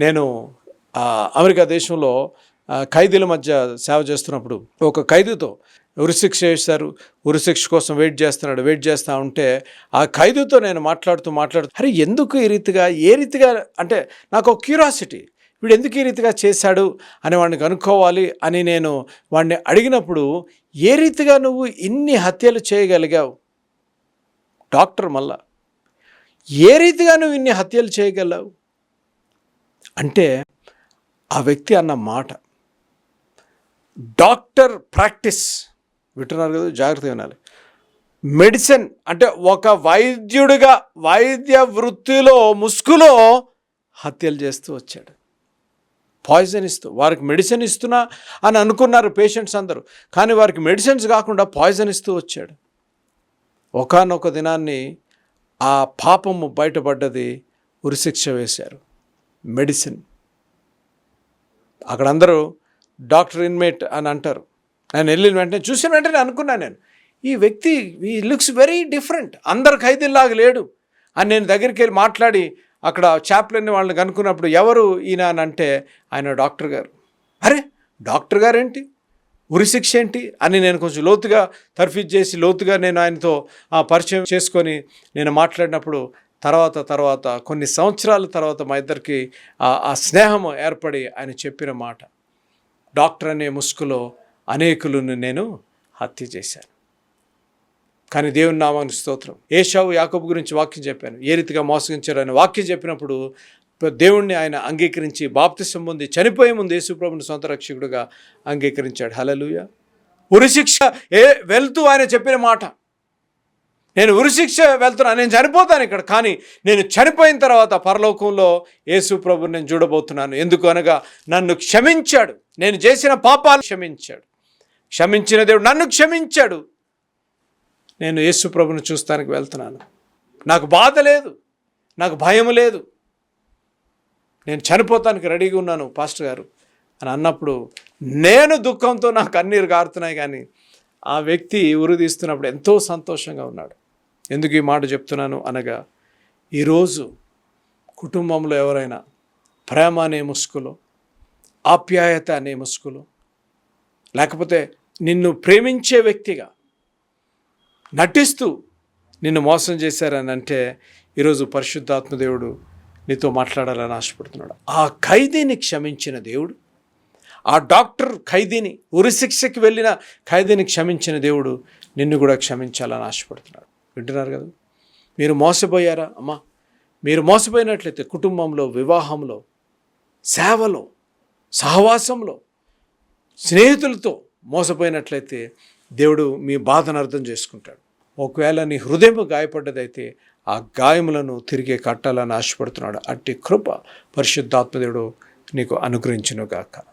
నేను అమెరికా దేశంలో ఖైదీల మధ్య సేవ చేస్తున్నప్పుడు ఒక ఖైదీతో ఉరిశిక్ష వేశారు. ఉరిశిక్ష కోసం వెయిట్ చేస్తున్నాడు. వెయిట్ చేస్తూ ఉంటే ఆ ఖైదీతో నేను మాట్లాడుతూ మాట్లాడుతూ అరే ఎందుకు ఈ రీతిగా ఏ రీతిగా అంటే నాకు ఒక క్యూరాసిటీ వీడు ఎందుకు ఈ రీతిగా చేశాడు అని వాడిని కనుక్కోవాలి అని నేను వాడిని అడిగినప్పుడు ఏ రీతిగా నువ్వు ఇన్ని హత్యలు చేయగలిగావు? డాక్టర్ మళ్ళా ఏ రీతిగా నువ్వు ఇన్ని హత్యలు చేయగలవు అంటే ఆ వ్యక్తి అన్న మాట డాక్టర్ ప్రాక్టీస్ వింటున్నారు కదా జాగ్రత్తగా వినాలి. మెడిసిన్ అంటే ఒక వైద్యుడిగా వైద్య వృత్తిలో ముసుగులో హత్యలు చేస్తూ వచ్చాడు. పాయిజన్ ఇస్తూ వారికి మెడిసిన్ ఇస్తున్నా అని అనుకున్నారు పేషెంట్స్ అందరూ. కానీ వారికి మెడిసిన్స్ కాకుండా పాయిజన్ ఇస్తూ వచ్చాడు. ఒకానొక దినాన్ని ఆ పాపము బయటపడ్డది ఉరిశిక్ష వేశారు. మెడిసిన్. అక్కడ అందరూ డాక్టర్ ఇన్మేట్ అని అంటారు. నేను వెళ్ళిన వెంటనే చూసిన వెంటనే అనుకున్నాను నేను ఈ వ్యక్తి ఈ లుక్స్ వెరీ డిఫరెంట్ అందరు ఖైదీల్లాగా లేడు అని నేను దగ్గరికి వెళ్ళి మాట్లాడి అక్కడ చాప్లెన్ వాళ్ళని కనుక్కున్నప్పుడు ఎవరు ఈయన అని అంటే ఆయన డాక్టర్ గారు. అరే డాక్టర్ గారు ఏంటి ఉరిశిక్ష ఏంటి? అని నేను కొంచెం లోతుగా తర్ఫీజ్ చేసి లోతుగా నేను ఆయనతో ఆ పరిచయం చేసుకొని నేను మాట్లాడినప్పుడు తర్వాత తర్వాత కొన్ని సంవత్సరాల తర్వాత మా ఇద్దరికి ఆ- స్నేహం ఏర్పడి ఆయన చెప్పిన మాట డాక్టర్ అనే ముసుగులో అనేకులను నేను హత్య చేశాను. కానీ దేవుని నామానికి స్తోత్రం. ఏషావు యాకబు గురించి వాక్యం చెప్పాను. ఏ రీతిగా మోసగించారు అని వాక్యం చెప్పినప్పుడు దేవుణ్ణి ఆయన అంగీకరించి బాప్తి సంబంధి చనిపోయే ముందు యేసుప్రభుని సొంత రక్షకుడుగా అంగీకరించాడు. హలలుయ ఉరిశిక్ష ఏ వెళ్తూ ఆయన చెప్పిన మాట. నేను ఉరిశిక్ష వెళ్తున్నాను నేను చనిపోతాను ఇక్కడ కానీ నేను చనిపోయిన తర్వాత పరలోకంలో యేసు ప్రభు నేను చూడబోతున్నాను. ఎందుకు అనగా నన్ను క్షమించాడు. నేను చేసిన పాపాలు క్షమించాడు. క్షమించిన దేవుడు నన్ను క్షమించాడు. నేను యేసు ప్రభుని చూస్తానికి వెళ్తున్నాను. నాకు బాధ లేదు. నాకు భయం లేదు. నేను చనిపోతానికి రెడీగా ఉన్నాను పాస్టర్ గారు. అని అన్నప్పుడు నేను దుఃఖంతో నాకు కన్నీరు కారుతున్నాయి కానీ ఆ వ్యక్తి ఉరి తీస్తున్నప్పుడు ఎంతో సంతోషంగా ఉన్నాడు. ఎందుకు ఈ మాట చెప్తున్నాను అనగా ఈరోజు కుటుంబంలో ఎవరైనా ప్రేమ అనే ముసుగులో ఆప్యాయత అనే ముసుగులో లేకపోతే నిన్ను ప్రేమించే వ్యక్తిగా నటిస్తూ నిన్ను మోసం చేశారని అంటే ఈరోజు పరిశుద్ధాత్మ దేవుడు నీతో మాట్లాడాలని ఆశపడుతున్నాడు. ఆ ఖైదీని క్షమించిన దేవుడు ఆ డాక్టర్ ఖైదీని ఉరిశిక్షకి వెళ్ళిన ఖైదీని క్షమించిన దేవుడు నిన్ను కూడా క్షమించాలని ఆశపడుతున్నాడు. వింటున్నారు కదా? మీరు మోసపోయారా? అమ్మా మీరు మోసపోయినట్లయితే కుటుంబంలో వివాహంలో సేవలో సహవాసంలో స్నేహితులతో మోసపోయినట్లయితే దేవుడు మీ బాధను అర్థం చేసుకుంటాడు. ఒకవేళ నీ హృదయం గాయపడ్డదైతే ఆ గాయములను తిరిగి కట్టాలని ఆశపడుతున్నాడు. అట్టి కృప పరిశుద్ధాత్మదేవుడు నీకు అనుగ్రహించునుగాక.